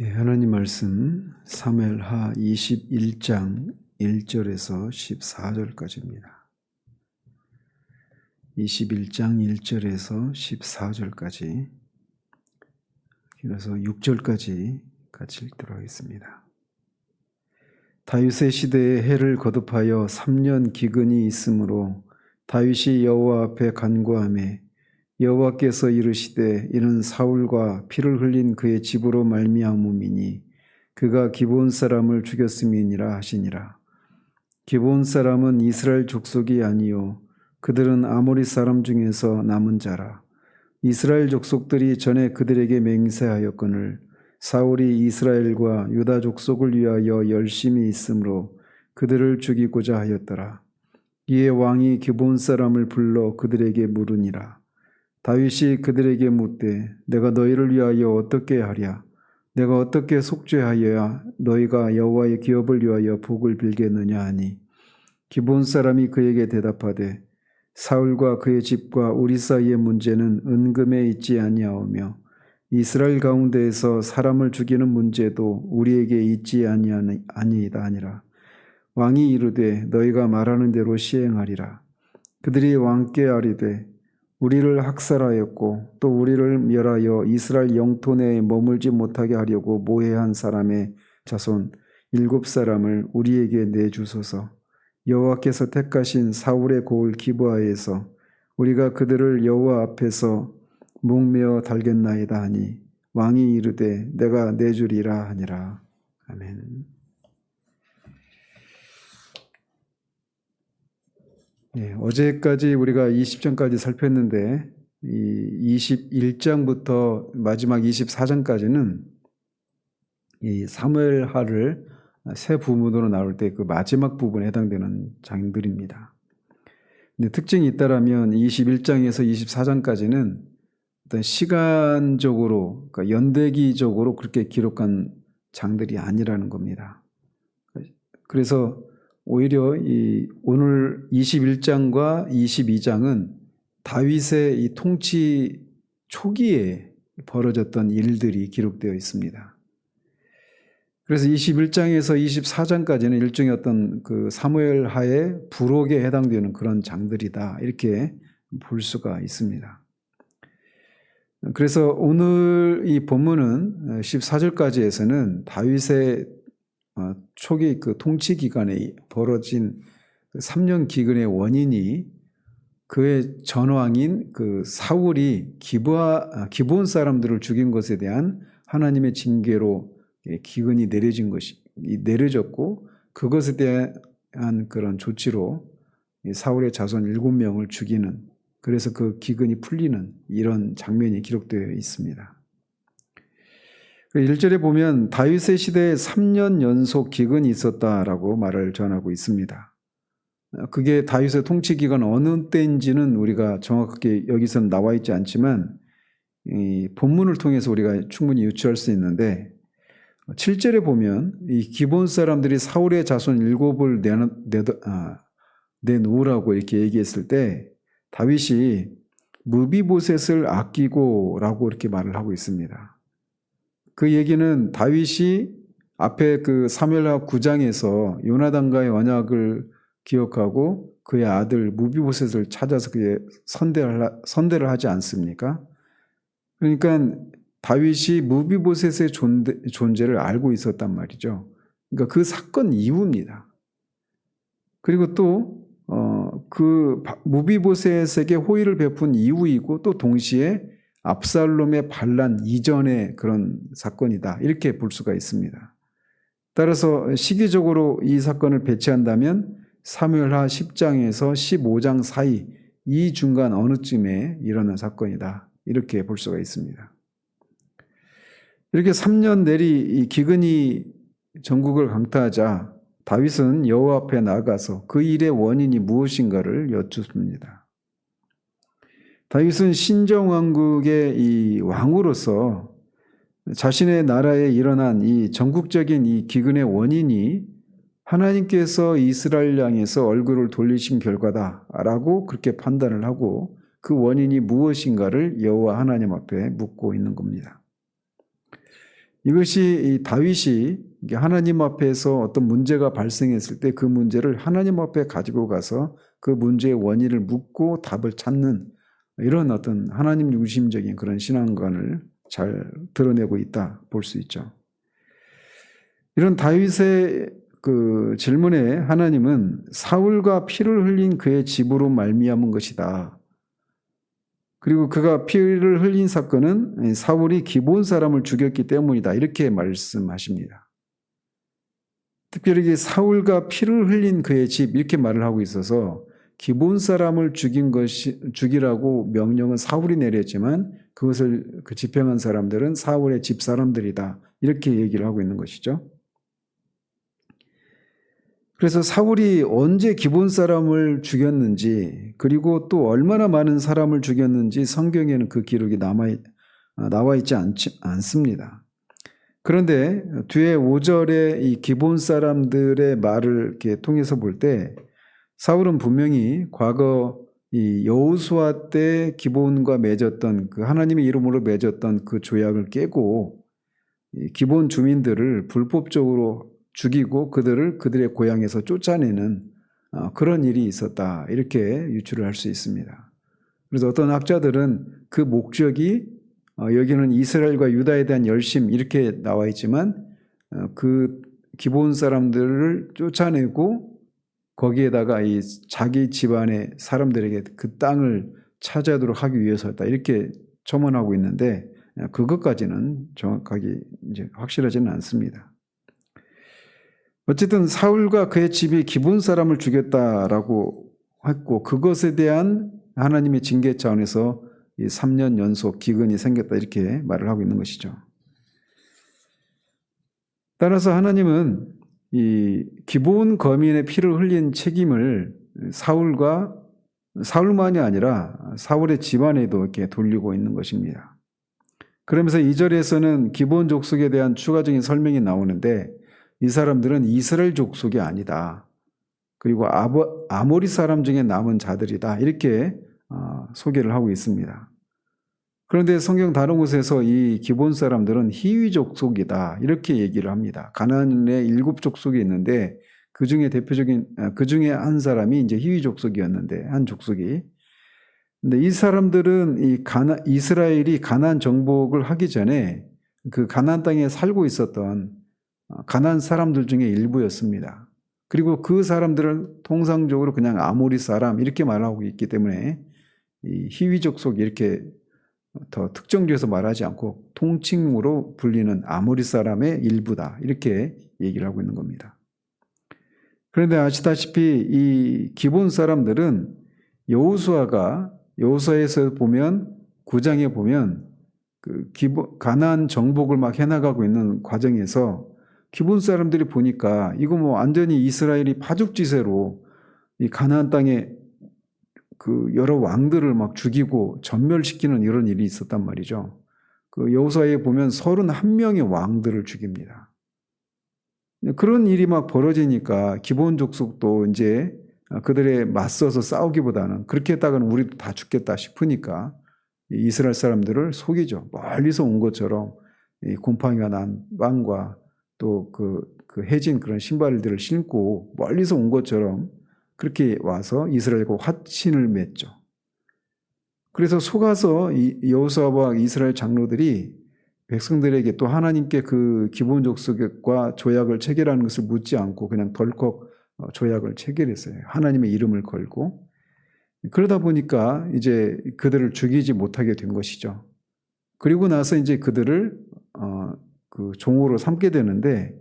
예, 하나님 말씀 사무엘하 21장 1절에서 14절까지입니다. 21장 1절에서 14절까지 그래서 6절까지 같이 읽도록 하겠습니다. 다윗의 시대에 해를 거듭하여 3년 기근이 있으므로 다윗이 여호와 앞에 간구하며 여호와께서 이르시되 이는 사울과 피를 흘린 그의 집으로 말미암음이니 그가 기브온 사람을 죽였음이니라 하시니라. 기브온 사람은 이스라엘 족속이 아니요 그들은 아모리 사람 중에서 남은 자라. 이스라엘 족속들이 전에 그들에게 맹세하였거늘 사울이 이스라엘과 유다 족속을 위하여 열심히 있으므로 그들을 죽이고자 하였더라. 이에 왕이 기브온 사람을 불러 그들에게 물으니라 다윗이 그들에게 묻되 내가 너희를 위하여 어떻게 하랴? 내가 어떻게 속죄하여야 너희가 여호와의 기업을 위하여 복을 빌겠느냐 하니? 기본 사람이 그에게 대답하되 사울과 그의 집과 우리 사이의 문제는 은금에 있지 아니하오며 이스라엘 가운데에서 사람을 죽이는 문제도 우리에게 있지 아니하니이다 아니라. 왕이 이르되 너희가 말하는 대로 시행하리라. 그들이 왕께 아리되 우리를 학살하였고 또 우리를 멸하여 이스라엘 영토 내에 머물지 못하게 하려고 모해한 사람의 자손 일곱 사람을 우리에게 내주소서 여호와께서 택하신 사울의 고을 기브아에서 우리가 그들을 여호와 앞에서 목매어 달겠나이다 하니 왕이 이르되 내가 내주리라 하니라 아멘. 예, 어제까지 우리가 20장까지 살폈는데 이 21장부터 마지막 24장까지는 이 사무엘하를 새 부문으로 나올 때 그 마지막 부분에 해당되는 장들입니다. 근데 특징이 있다라면 21장에서 24장까지는 어떤 시간적으로 그러니까 연대기적으로 그렇게 기록한 장들이 아니라는 겁니다. 그래서 오히려 이 오늘 21장과 22장은 다윗의 이 통치 초기에 벌어졌던 일들이 기록되어 있습니다. 그래서 21장에서 24장까지는 일종의 어떤 그 사무엘 하의 부록에 해당되는 그런 장들이다. 이렇게 볼 수가 있습니다. 그래서 오늘 이 본문은 14절까지에서는 다윗의 어, 초기 그 통치 기간에 벌어진 3년 그 기근의 원인이 그의 전왕인 그 사울이 기브아 아, 기본 사람들을 죽인 것에 대한 하나님의 징계로 예, 기근이 내려진 것이 내려졌고 그것에 대한 그런 조치로 사울의 자손 일곱 명을 죽이는 그래서 그 기근이 풀리는 이런 장면이 기록되어 있습니다. 1절에 보면 다윗의 시대에 3년 연속 기근이 있었다라고 말을 전하고 있습니다. 그게 다윗의 통치 기간 어느 때인지는 우리가 정확하게 여기서는 나와 있지 않지만 이 본문을 통해서 우리가 충분히 유추할 수 있는데 7절에 보면 이 기본 사람들이 사울의 자손 일곱을 아, 내놓으라고 이렇게 얘기했을 때 다윗이 무비보셋을 아끼고라고 이렇게 말을 하고 있습니다. 그 얘기는 다윗이 앞에 그 사무엘하 9장에서 요나단과의 언약을 기억하고 그의 아들 무비보셋을 찾아서 그의 선대를, 선대를 하지 않습니까? 그러니까 다윗이 무비보셋의 존재, 존재를 알고 있었단 말이죠. 그러니까 그 사건 이후입니다. 그리고 또, 어, 그 무비보셋에게 호의를 베푼 이후이고 또 동시에 압살롬의 반란 이전의 그런 사건이다. 이렇게 볼 수가 있습니다. 따라서 시기적으로 이 사건을 배치한다면 사무엘하 10장에서 15장 사이 이 중간 어느쯤에 일어난 사건이다. 이렇게 볼 수가 있습니다. 이렇게 3년 내리 기근이 전국을 강타하자 다윗은 여호와 앞에 나가서 그 일의 원인이 무엇인가를 여쭙습니다. 다윗은 신정왕국의 이 왕으로서 자신의 나라에 일어난 이 전국적인 이 기근의 원인이 하나님께서 이스라엘 향해서 얼굴을 돌리신 결과다라고 그렇게 판단을 하고 그 원인이 무엇인가를 여호와 하나님 앞에 묻고 있는 겁니다. 이것이 이 다윗이 하나님 앞에서 어떤 문제가 발생했을 때 그 문제를 하나님 앞에 가지고 가서 그 문제의 원인을 묻고 답을 찾는 이런 어떤 하나님 중심적인 그런 신앙관을 잘 드러내고 있다 볼 수 있죠. 이런 다윗의 그 질문에 하나님은 사울과 피를 흘린 그의 집으로 말미암은 것이다. 그리고 그가 피를 흘린 사건은 사울이 기본 사람을 죽였기 때문이다. 이렇게 말씀하십니다. 특별히 사울과 피를 흘린 그의 집 이렇게 말을 하고 있어서 기본 사람을 죽인 것이 죽이라고 명령은 사울이 내렸지만 그것을 그 집행한 사람들은 사울의 집 사람들이다. 이렇게 얘기를 하고 있는 것이죠. 그래서 사울이 언제 기본 사람을 죽였는지 그리고 또 얼마나 많은 사람을 죽였는지 성경에는 그 기록이 남아 나와 있지 않, 않습니다. 그런데 뒤에 5절에 이 기본 사람들의 말을 이렇게 통해서 볼때 사울은 분명히 과거 이 여호수아 때 기본과 맺었던 그 하나님의 이름으로 맺었던 그 조약을 깨고 기본 주민들을 불법적으로 죽이고 그들을 그들의 고향에서 쫓아내는 어, 그런 일이 있었다. 이렇게 유추를 할 수 있습니다. 그래서 어떤 학자들은 그 목적이 어, 여기는 이스라엘과 유다에 대한 열심 이렇게 나와 있지만 어, 그 기본 사람들을 쫓아내고 거기에다가 이 자기 집안의 사람들에게 그 땅을 차지하도록 하기 위해서였다. 이렇게 첨언하고 있는데 그것까지는 정확하게 이제 확실하지는 않습니다. 어쨌든 사울과 그의 집이 기본 사람을 죽였다라고 했고 그것에 대한 하나님의 징계 차원에서 이 3년 연속 기근이 생겼다 이렇게 말을 하고 있는 것이죠. 따라서 하나님은 이 기본 거민의 피를 흘린 책임을 사울과 사울만이 아니라 사울의 집안에도 이렇게 돌리고 있는 것입니다. 그러면서 이 절에서는 기본 족속에 대한 추가적인 설명이 나오는데 이 사람들은 이스라엘 족속이 아니다. 그리고 아버, 아모리 사람 중에 남은 자들이다. 이렇게 어, 소개를 하고 있습니다. 그런데 성경 다른 곳에서 이 기본 사람들은 희위 족속이다. 이렇게 얘기를 합니다. 가나안의 일곱 족속이 있는데 그 중에 대표적인 아, 그 중에 한 사람이 이제 희위 족속이었는데 한 족속이 근데 이 사람들은 이 가나 이스라엘이 가나안 정복을 하기 전에 그 가나안 땅에 살고 있었던 어, 가난 사람들 중에 일부였습니다. 그리고 그 사람들은 통상적으로 그냥 아모리 사람 이렇게 말하고 있기 때문에 이 희위 족 속 이렇게 더 특정지어서 말하지 않고 통칭으로 불리는 아모리 사람의 일부다 이렇게 얘기를 하고 있는 겁니다. 그런데 아시다시피 이 기본 사람들은 여호수아가 여호수아에서 보면 구장에 보면 그 기본 가난 정복을 막 해나가고 있는 과정에서 기본 사람들이 보니까 이거 뭐 완전히 이스라엘이 파죽지세로 이 가나안 땅에 그 여러 왕들을 막 죽이고 전멸시키는 이런 일이 있었단 말이죠. 그 여호사에 보면 31명의 왕들을 죽입니다. 그런 일이 막 벌어지니까 기본 족속도 이제 그들의 맞서서 싸우기보다는 그렇게 했다가는 우리도 다 죽겠다 싶으니까 이스라엘 사람들을 속이죠. 멀리서 온 것처럼 곰팡이가 난 빵과 또그 그 해진 그런 신발들을 신고 멀리서 온 것처럼 그렇게 와서 이스라엘과 화친을 맺죠. 그래서 속아서 여호수아와 이스라엘 장로들이 백성들에게 또 하나님께 그 기본 족속과 조약을 체결하는 것을 묻지 않고 그냥 덜컥 어, 조약을 체결했어요. 하나님의 이름을 걸고 그러다 보니까 이제 그들을 죽이지 못하게 된 것이죠. 그리고 나서 이제 그들을 어, 그 종으로 삼게 되는데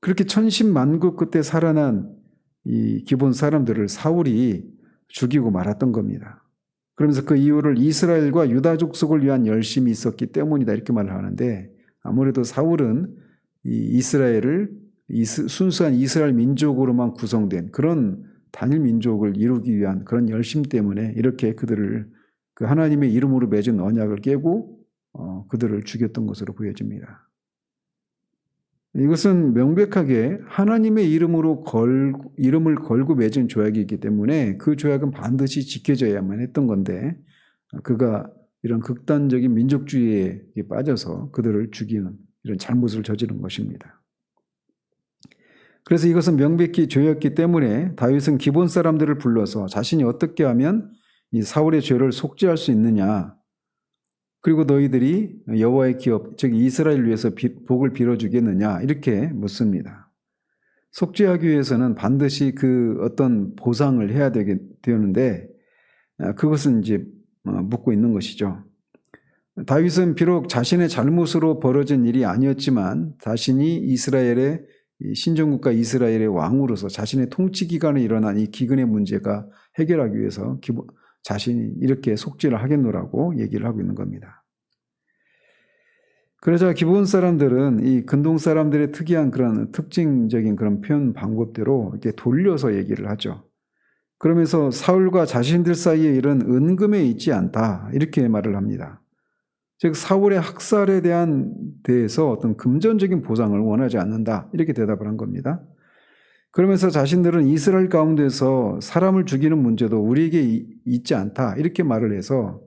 그렇게 천신만고 끝에 살아난 이 기본 사람들을 사울이 죽이고 말았던 겁니다. 그러면서 그 이유를 이스라엘과 유다 족속을 위한 열심이 있었기 때문이다 이렇게 말을 하는데 아무래도 사울은 이 이스라엘을 순수한 이스라엘 민족으로만 구성된 그런 단일 민족을 이루기 위한 그런 열심 때문에 이렇게 그들을 그 하나님의 이름으로 맺은 언약을 깨고 어, 그들을 죽였던 것으로 보여집니다. 이것은 명백하게 하나님의 이름으로 걸, 이름을 걸고 맺은 조약이기 때문에 그 조약은 반드시 지켜져야만 했던 건데 그가 이런 극단적인 민족주의에 빠져서 그들을 죽이는 이런 잘못을 저지른 것입니다. 그래서 이것은 명백히 죄였기 때문에 다윗은 기본 사람들을 불러서 자신이 어떻게 하면 이 사울의 죄를 속죄할 수 있느냐 그리고 너희들이 여호와의 기업 즉 이스라엘 위해서 비- 복을 빌어주겠느냐 이렇게 묻습니다. 속죄하기 위해서는 반드시 그 어떤 보상을 해야 되게 되는데 아, 그것은 이제 어, 묻고 있는 것이죠. 다윗은 비록 자신의 잘못으로 벌어진 일이 아니었지만 자신이 이스라엘의 이 신정국가 이스라엘의 왕으로서 자신의 통치 기간에 일어난 이 기근의 문제가 해결하기 위해서 자신이 이렇게 속죄를 하겠노라고 얘기를 하고 있는 겁니다. 그러자 기본 사람들은 이 근동 사람들의 특이한 그런 특징적인 그런 표현 방법대로 이렇게 돌려서 얘기를 하죠. 그러면서 사울과 자신들 사이에 이런 은금에 있지 않다 이렇게 말을 합니다. 즉 사울의 학살에 대한 대해서 어떤 금전적인 보상을 원하지 않는다 이렇게 대답을 한 겁니다. 그러면서 자신들은 이스라엘 가운데서 사람을 죽이는 문제도 우리에게 이- 있지 않다 이렇게 말을 해서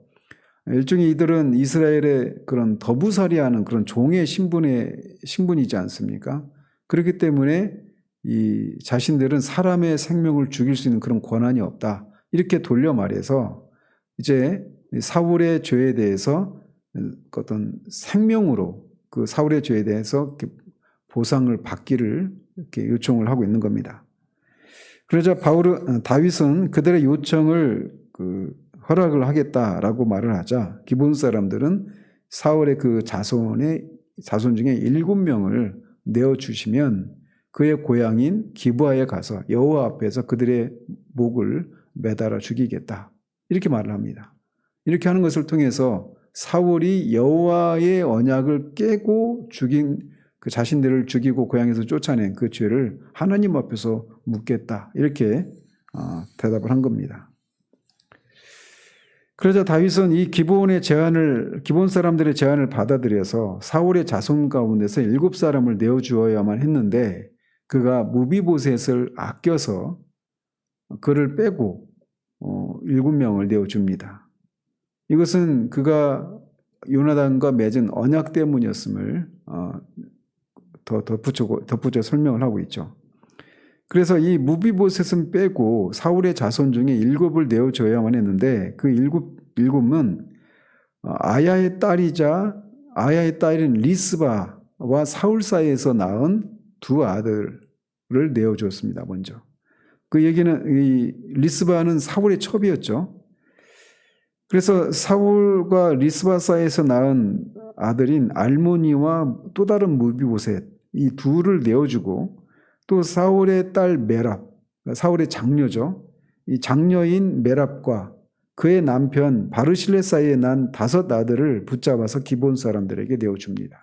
일종의 이들은 이스라엘의 그런 더부살이하는 그런 종의 신분의 신분이지 않습니까? 그렇기 때문에 이 자신들은 사람의 생명을 죽일 수 있는 그런 권한이 없다 이렇게 돌려 말해서 이제 사울의 죄에 대해서 어떤 생명으로 그 사울의 죄에 대해서 보상을 받기를 이렇게 요청을 하고 있는 겁니다. 그러자 바울은 어, 다윗은 그들의 요청을 그 허락을 하겠다라고 말을 하자 기본 사람들은 사울의 그 자손의 자손 중에 일곱 명을 내어 주시면 그의 고향인 기브아에 가서 여호와 앞에서 그들의 목을 매달아 죽이겠다 이렇게 말을 합니다. 이렇게 하는 것을 통해서 사울이 여호와의 언약을 깨고 죽인 그 자신들을 죽이고 고향에서 쫓아낸 그 죄를 하나님 앞에서 묻겠다 이렇게 어, 대답을 한 겁니다. 그러자 다윗은 이 기본의 제안을 기본 사람들의 제안을 받아들여서 사울의 자손 가운데서 일곱 사람을 내어 주어야만 했는데 그가 무비보셋을 아껴서 그를 빼고 어, 일곱 명을 내어 줍니다. 이것은 그가 요나단과 맺은 언약 때문이었음을 어, 더 덧붙여 덧붙여 설명을 하고 있죠. 그래서 이 무비보셋은 빼고 사울의 자손 중에 일곱을 내어줘야만 했는데 그 일곱 일곱은 어, 아야의 딸이자 아야의 딸인 리스바와 사울 사이에서 낳은 두 아들을 내어줬습니다. 먼저 그 얘기는 이 리스바는 사울의 첩이었죠. 그래서 사울과 리스바 사이에서 낳은 아들인 알모니와 또 다른 무비보셋 이 둘을 내어주고 또 사울의 딸 메랍 사울의 장녀죠. 이 장녀인 메랍과 그의 남편 바르실레 사이에 난 다섯 아들을 붙잡아서 기본 사람들에게 내어줍니다.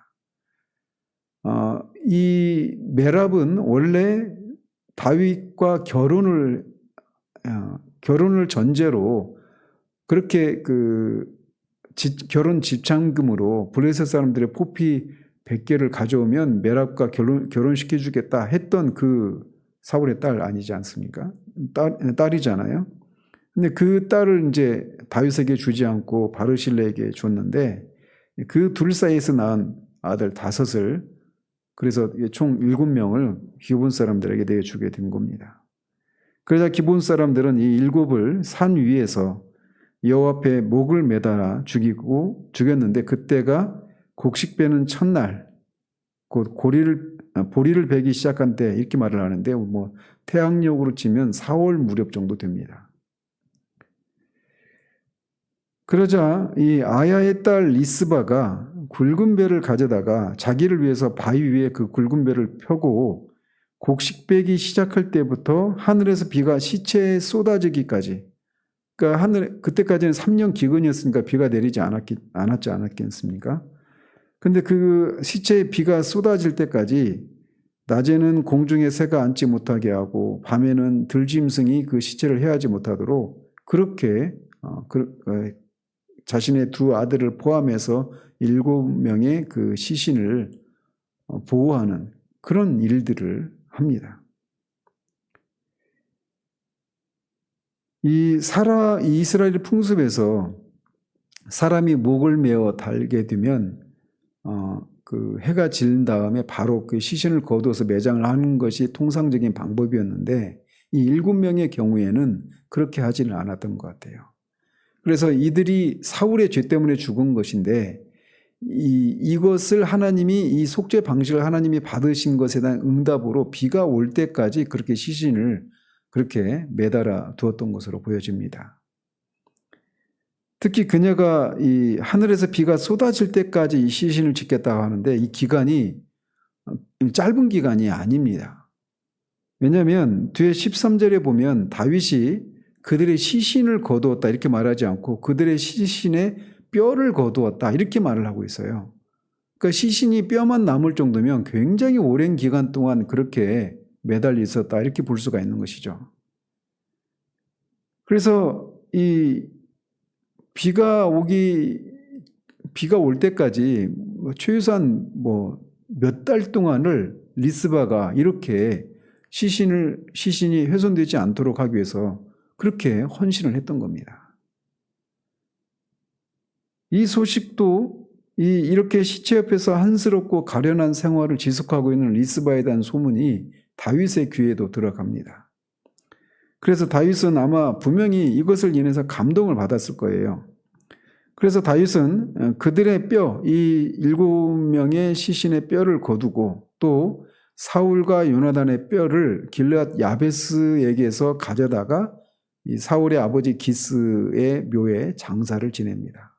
어, 이 메랍은 원래 다윗과 결혼을 어, 결혼을 전제로 그렇게 그 지- 결혼 집창금으로 블레셋 사람들의 포피 100개를 가져오면 메랍과 결혼 결혼시켜 주겠다 했던 그 사울의 딸 아니지 않습니까? 딸 딸이잖아요. 근데 그 딸을 이제 다윗에게 주지 않고 바르실레에게 줬는데 그 둘 사이에서 낳은 아들 다섯을 그래서 총 일곱 명을 기본 사람들에게 내주게 된 겁니다. 그러자 기본 사람들은 이 일곱을 산 위에서 여호와 앞에 목을 매달아 죽이고 죽였는데 그때가 곡식 베는 첫날 곧 고리를 아, 보리를 베기 시작한 때 이렇게 말을 하는데 뭐 태양력으로 치면 4월 무렵 정도 됩니다. 그러자 이 아야의 딸 리스바가 굵은 배를 가져다가 자기를 위해서 바위 위에 그 굵은 배를 펴고 곡식 베기 시작할 때부터 하늘에서 비가 시체에 쏟아지기까지 그러니까 하늘 그때까지는 3년 기근이었으니까 비가 내리지 않았기, 않았지 않았겠습니까? 근데 그 시체에 비가 쏟아질 때까지 낮에는 공중에 새가 앉지 못하게 하고 밤에는 들짐승이 그 시체를 해하지 못하도록 그렇게 어, 그, 어, 자신의 두 아들을 포함해서 일곱 명의 그 시신을 어, 보호하는 그런 일들을 합니다. 이 사라 이 이스라엘 풍습에서 사람이 목을 메어 달게 되면 어, 그 해가 진 다음에 바로 그 시신을 거두어서 매장을 하는 것이 통상적인 방법이었는데 이 일곱 명의 경우에는 그렇게 하지는 않았던 것 같아요. 그래서 이들이 사울의 죄 때문에 죽은 것인데 이, 이것을 하나님이 이 속죄 방식을 하나님이 받으신 것에 대한 응답으로 비가 올 때까지 그렇게 시신을 그렇게 매달아 두었던 것으로 보여집니다. 특히 그녀가 이 하늘에서 비가 쏟아질 때까지 이 시신을 짓겠다고 하는데 이 기간이 짧은 기간이 아닙니다. 왜냐하면 뒤에 13절에 보면 다윗이 그들의 시신을 거두었다 이렇게 말하지 않고 그들의 시신에 뼈를 거두었다 이렇게 말을 하고 있어요. 그러니까 시신이 뼈만 남을 정도면 굉장히 오랜 기간 동안 그렇게 매달려 있었다 이렇게 볼 수가 있는 것이죠. 그래서 이 비가 오기 비가 올 때까지 뭐 최소한 뭐 몇 달 동안을 리스바가 이렇게 시신을 시신이 훼손되지 않도록 하기 위해서 그렇게 헌신을 했던 겁니다. 이 소식도 이 이렇게 시체 옆에서 한스럽고 가련한 생활을 지속하고 있는 리스바에 대한 소문이 다윗의 귀에도 들어갑니다. 그래서 다윗은 아마 분명히 이것을 인해서 감동을 받았을 거예요. 그래서 다윗은 그들의 뼈, 이 일곱 명의 시신의 뼈를 거두고 또 사울과 요나단의 뼈를 길르앗 야베스에게서 가져다가 이 사울의 아버지 기스의 묘에 장사를 지냅니다.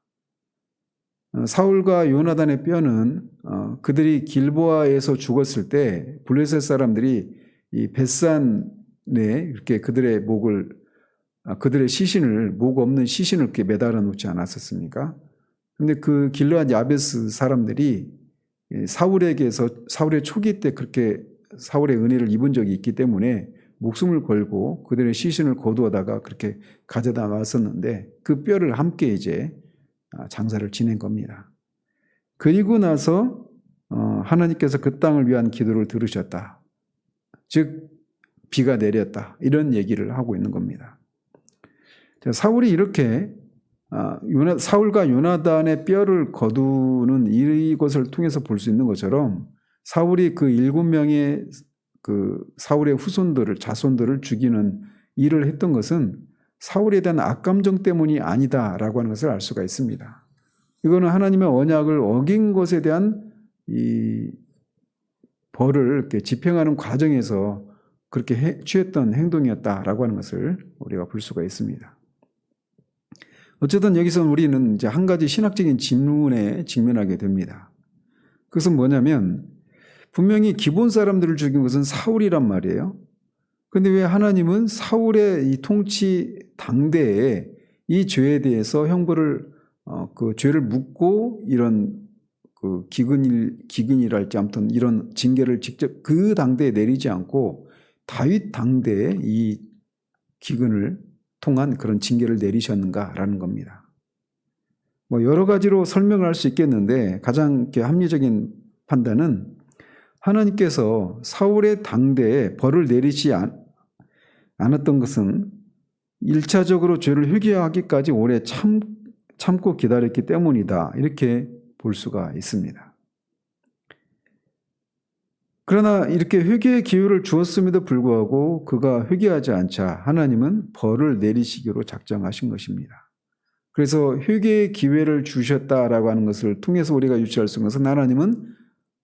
어, 사울과 요나단의 뼈는 어, 그들이 길보아에서 죽었을 때 블레셋 사람들이 이 벳산에 이렇게 그들의 목을 아, 그들의 시신을 목 없는 시신을 이렇게 매달아 놓지 않았었습니까? 근데 그 길르앗 야베스 사람들이 사울에게서 사울의 초기 때 그렇게 사울의 은혜를 입은 적이 있기 때문에 목숨을 걸고 그들의 시신을 거두어다가 그렇게 가져다 놨었는데 그 뼈를 함께 이제 아, 장사를 지낸 겁니다. 그리고 나서 어, 하나님께서 그 땅을 위한 기도를 들으셨다. 즉 비가 내렸다. 이런 얘기를 하고 있는 겁니다. 사울이 이렇게 아, 사울과 요나단의 뼈를 거두는 이것을 통해서 볼 수 있는 것처럼 사울이 그 일곱 명의 그 사울의 후손들을 자손들을 죽이는 일을 했던 것은 사울에 대한 악감정 때문이 아니다라고 하는 것을 알 수가 있습니다. 이거는 하나님의 언약을 어긴 것에 대한 이 벌을 이렇게 집행하는 과정에서 그렇게 해, 취했던 행동이었다라고 하는 것을 우리가 볼 수가 있습니다. 어쨌든 여기서 우리는 이제 한 가지 신학적인 질문에 직면하게 됩니다. 그것은 뭐냐면 분명히 기본 사람들을 죽인 것은 사울이란 말이에요. 근데 왜 하나님은 사울의 이 통치 당대에 이 죄에 대해서 형벌을 어, 그 죄를 묻고 이런 그 기근일 기근이랄지 아무튼 이런 징계를 직접 그 당대에 내리지 않고 다윗 당대에 이 기근을 통한 그런 징계를 내리셨는가라는 겁니다. 뭐 여러 가지로 설명을 할 수 있겠는데 가장 합리적인 판단은 하나님께서 사울의 당대에 벌을 내리지 않았던 것은 1차적으로 죄를 회개하기까지 오래 참, 참고 기다렸기 때문이다. 이렇게 볼 수가 있습니다. 그러나 이렇게 회개의 기회를 주었음에도 불구하고 그가 회개하지 않자 하나님은 벌을 내리시기로 작정하신 것입니다. 그래서 회개의 기회를 주셨다라고 하는 것을 통해서 우리가 유치할 수 있는 것은 하나님은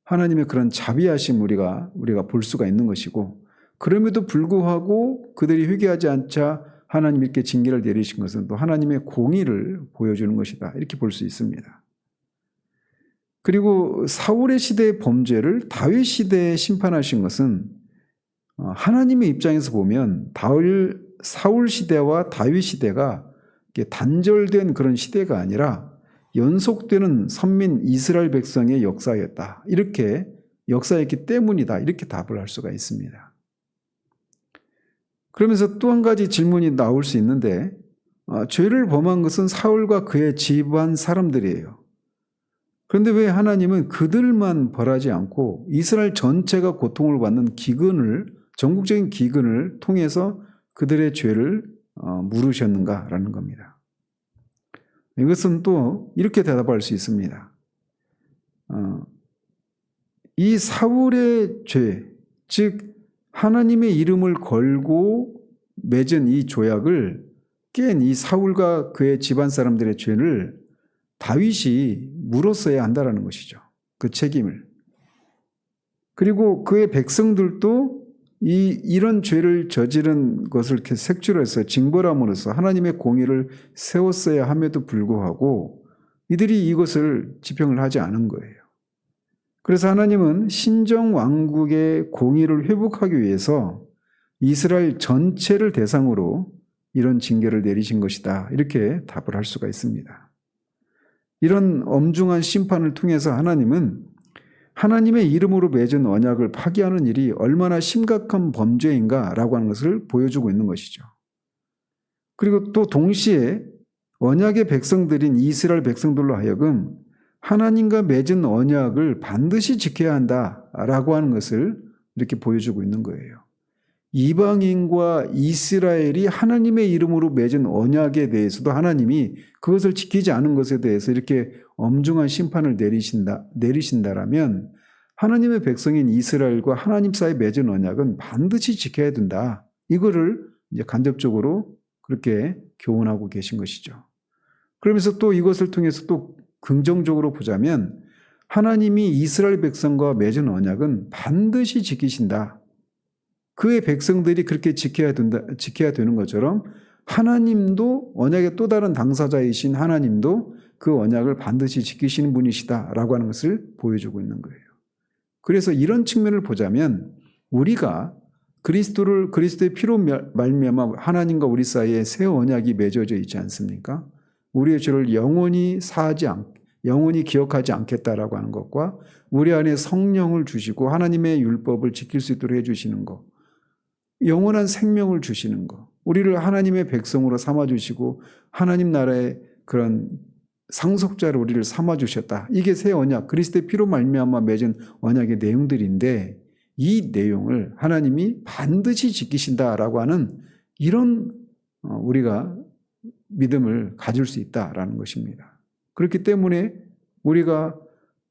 하나님의 그런 자비하심 우리가 우리가 볼 수가 있는 것이고 그럼에도 불구하고 그들이 회개하지 않자 하나님 이렇게 징계를 내리신 것은 또 하나님의 공의를 보여주는 것이다 이렇게 볼 수 있습니다. 그리고 사울의 시대의 범죄를 다윗 시대에 심판하신 것은 어, 하나님의 입장에서 보면 다울 사울 시대와 다윗 시대가 단절된 그런 시대가 아니라 연속되는 선민 이스라엘 백성의 역사였다. 이렇게 역사였기 때문이다. 이렇게 답을 할 수가 있습니다. 그러면서 또 한 가지 질문이 나올 수 있는데 어, 죄를 범한 것은 사울과 그의 집안 사람들이에요. 그런데 왜 하나님은 그들만 벌하지 않고 이스라엘 전체가 고통을 받는 기근을 전국적인 기근을 통해서 그들의 죄를 어, 물으셨는가라는 겁니다. 이것은 또 이렇게 대답할 수 있습니다. 어, 이 사울의 죄, 즉 하나님의 이름을 걸고 맺은 이 조약을 깬 이 사울과 그의 집안 사람들의 죄를 다윗이 물었어야 한다라는 것이죠. 그 책임을. 그리고 그의 백성들도 이 이런 죄를 저지른 것을 이렇게 색주로 해서 징벌함으로써 하나님의 공의를 세웠어야 함에도 불구하고 이들이 이것을 집행을 하지 않은 거예요. 그래서 하나님은 신정 왕국의 공의를 회복하기 위해서 이스라엘 전체를 대상으로 이런 징계를 내리신 것이다. 이렇게 답을 할 수가 있습니다. 이런 엄중한 심판을 통해서 하나님은 하나님의 이름으로 맺은 언약을 파기하는 일이 얼마나 심각한 범죄인가라고 하는 것을 보여주고 있는 것이죠. 그리고 또 동시에 언약의 백성들인 이스라엘 백성들로 하여금 하나님과 맺은 언약을 반드시 지켜야 한다라고 하는 것을 이렇게 보여주고 있는 거예요. 이방인과 이스라엘이 하나님의 이름으로 맺은 언약에 대해서도 하나님이 그것을 지키지 않은 것에 대해서 이렇게 엄중한 심판을 내리신다, 내리신다라면 하나님의 백성인 이스라엘과 하나님 사이 맺은 언약은 반드시 지켜야 된다. 이거를 이제 간접적으로 그렇게 교훈하고 계신 것이죠. 그러면서 또 이것을 통해서 또 긍정적으로 보자면 하나님이 이스라엘 백성과 맺은 언약은 반드시 지키신다. 그의 백성들이 그렇게 지켜야 된다, 지켜야 되는 것처럼 하나님도 언약의 또 다른 당사자이신 하나님도 그 언약을 반드시 지키시는 분이시다라고 하는 것을 보여주고 있는 거예요. 그래서 이런 측면을 보자면 우리가 그리스도를 그리스도의 피로 말미암아 하나님과 우리 사이에 새 언약이 맺어져 있지 않습니까? 우리의 죄를 영원히 사하지 않, 영원히 기억하지 않겠다라고 하는 것과 우리 안에 성령을 주시고 하나님의 율법을 지킬 수 있도록 해 주시는 것, 영원한 생명을 주시는 것, 우리를 하나님의 백성으로 삼아 주시고 하나님 나라의 그런 상속자로 우리를 삼아 주셨다. 이게 새 언약, 그리스도의 피로 말미암아 맺은 언약의 내용들인데 이 내용을 하나님이 반드시 지키신다라고 하는 이런 어, 우리가 믿음을 가질 수 있다라는 것입니다. 그렇기 때문에 우리가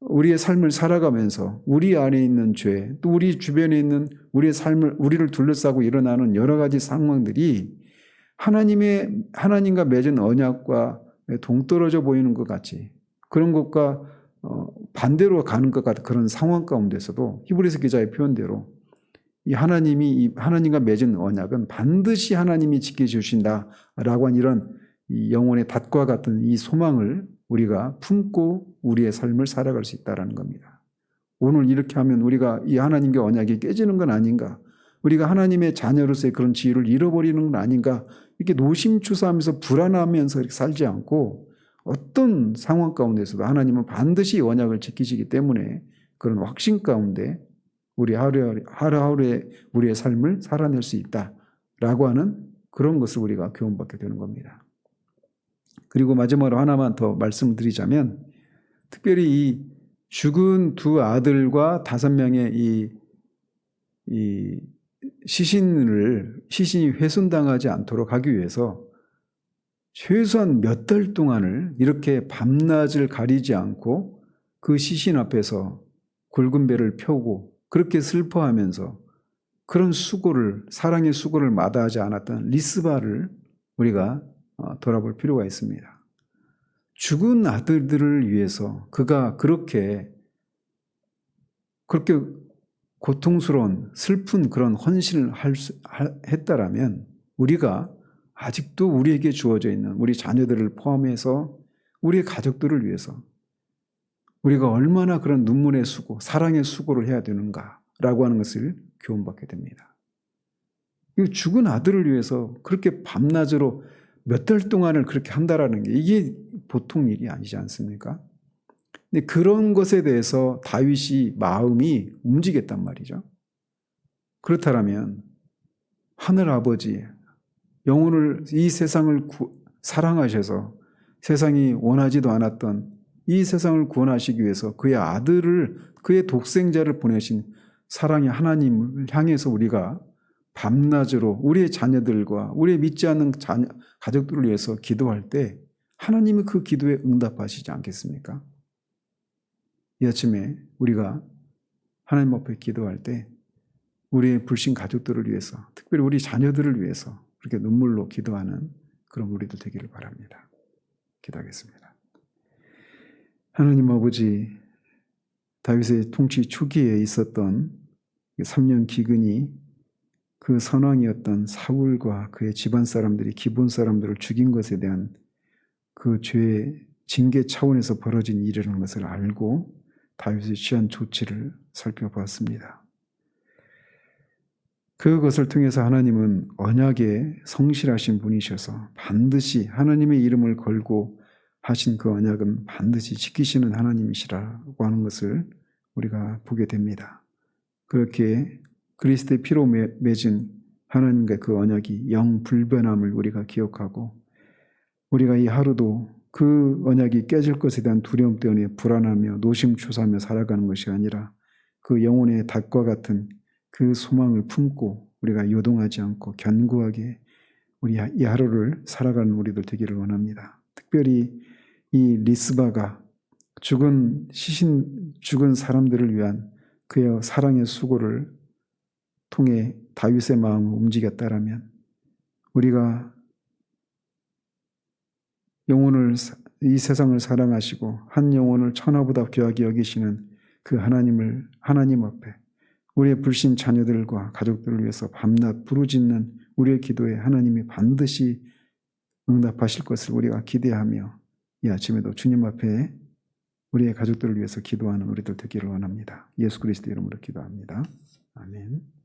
우리의 삶을 살아가면서 우리 안에 있는 죄, 또 우리 주변에 있는 우리의 삶을 우리를 둘러싸고 일어나는 여러 가지 상황들이 하나님의 하나님과 맺은 언약과 동떨어져 보이는 것 같이 그런 것과 어, 반대로 가는 것 같은 그런 상황 가운데서도 히브리서 기자의 표현대로 이 하나님이 이 하나님과 맺은 언약은 반드시 하나님이 지켜 주신다라고 한 이런 이 영혼의 닷과 같은 이 소망을 우리가 품고 우리의 삶을 살아갈 수 있다라는 겁니다. 오늘 이렇게 하면 우리가 이 하나님의 언약이 깨지는 건 아닌가? 우리가 하나님의 자녀로서의 그런 지위를 잃어버리는 건 아닌가? 이렇게 노심추사하면서 불안하면서 살지 않고 어떤 상황 가운데서도 하나님은 반드시 언약을 지키시기 때문에 그런 확신 가운데 우리 하루하루, 하루하루의 우리의 삶을 살아낼 수 있다라고 하는 그런 것을 우리가 교훈받게 되는 겁니다. 그리고 마지막으로 하나만 더 말씀드리자면 특별히 이 죽은 두 아들과 다섯 명의 이, 이 시신을 시신이 훼손당하지 않도록 하기 위해서 최소한 몇 달 동안을 이렇게 밤낮을 가리지 않고 그 시신 앞에서 굵은 배를 펴고 그렇게 슬퍼하면서 그런 수고를 사랑의 수고를 마다하지 않았던 리스바를 우리가 어, 돌아볼 필요가 있습니다. 죽은 아들들을 위해서 그가 그렇게 그렇게 고통스러운 슬픈 그런 헌신을 할 수, 했다라면 우리가 아직도 우리에게 주어져 있는 우리 자녀들을 포함해서 우리 가족들을 위해서 우리가 얼마나 그런 눈물의 수고, 사랑의 수고를 해야 되는가라고 하는 것을 교훈받게 됩니다. 죽은 아들을 위해서 그렇게 밤낮으로 몇 달 동안을 그렇게 한다라는 게 이게 보통 일이 아니지 않습니까? 근데 그런 것에 대해서 다윗이 마음이 움직였단 말이죠. 그렇다면 하늘 아버지 영혼을 이 세상을 구, 사랑하셔서 세상이 원하지도 않았던 이 세상을 구원하시기 위해서 그의 아들을 그의 독생자를 보내신 사랑의 하나님을 향해서 우리가 밤낮으로 우리의 자녀들과 우리의 믿지 않는 자녀, 가족들을 위해서 기도할 때 하나님이 그 기도에 응답하시지 않겠습니까? 이 아침에 우리가 하나님 앞에 기도할 때 우리의 불신 가족들을 위해서, 특별히 우리 자녀들을 위해서 그렇게 눈물로 기도하는 그런 우리들 되기를 바랍니다. 기도하겠습니다. 하나님 아버지, 다윗의 통치 초기에 있었던 3년 기근이 그 선왕이었던 사울과 그의 집안 사람들이 기본 사람들을 죽인 것에 대한 그 죄의 징계 차원에서 벌어진 일이라는 것을 알고 다윗이 취한 조치를 살펴보았습니다. 그것을 통해서 하나님은 언약에 성실하신 분이셔서 반드시 하나님의 이름을 걸고 하신 그 언약은 반드시 지키시는 하나님이시라고 하는 것을 우리가 보게 됩니다. 그렇게 그리스도의 피로 매- 맺은 하나님과 그 언약이 영 불변함을 우리가 기억하고 우리가 이 하루도 그 언약이 깨질 것에 대한 두려움 때문에 불안하며 노심초사하며 살아가는 것이 아니라 그 영혼의 닭과 같은 그 소망을 품고 우리가 요동하지 않고 견고하게 우리 이 하루를 살아가는 우리들 되기를 원합니다. 특별히 이 리스바가 죽은 시신 죽은 사람들을 위한 그의 사랑의 수고를 통해 다윗의 마음을 움직였다라면 우리가 영혼을 사- 이 세상을 사랑하시고 한 영혼을 천하보다 귀하게 여기시는 그 하나님을 하나님 앞에 우리의 불신 자녀들과 가족들을 위해서 밤낮 부르짖는 우리의 기도에 하나님이 반드시 응답하실 것을 우리가 기대하며 이 아침에도 주님 앞에 우리의 가족들을 위해서 기도하는 우리들 되기를 원합니다. 예수 그리스도 이름으로 기도합니다. 아멘.